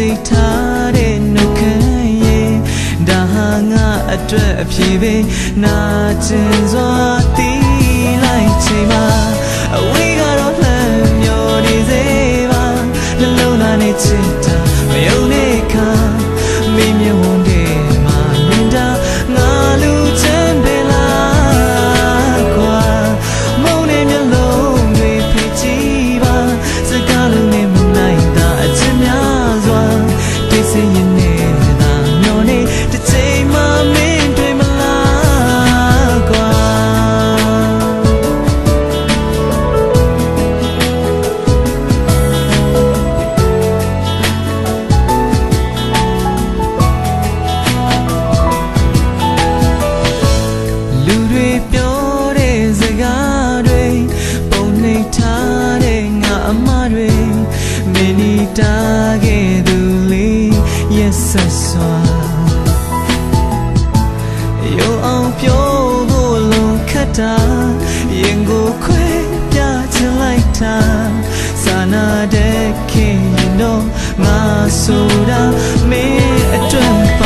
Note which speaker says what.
Speaker 1: စိတ်ထားတဲ့နှုတ်ခမ်းရဲ့ဒါဟာငါအတွက်အပြေပဲနာကျင်စွာတည် တာခဲ့သူလေးရက်ဆက်စွာရုံအောင်ပြောဖို့လုံခတ်တာရင်ကိုခွဲပြချလိုက်တာစာနာတဲ့ခင်ရင်တော့ငါဆိုတာမင်းအတွက်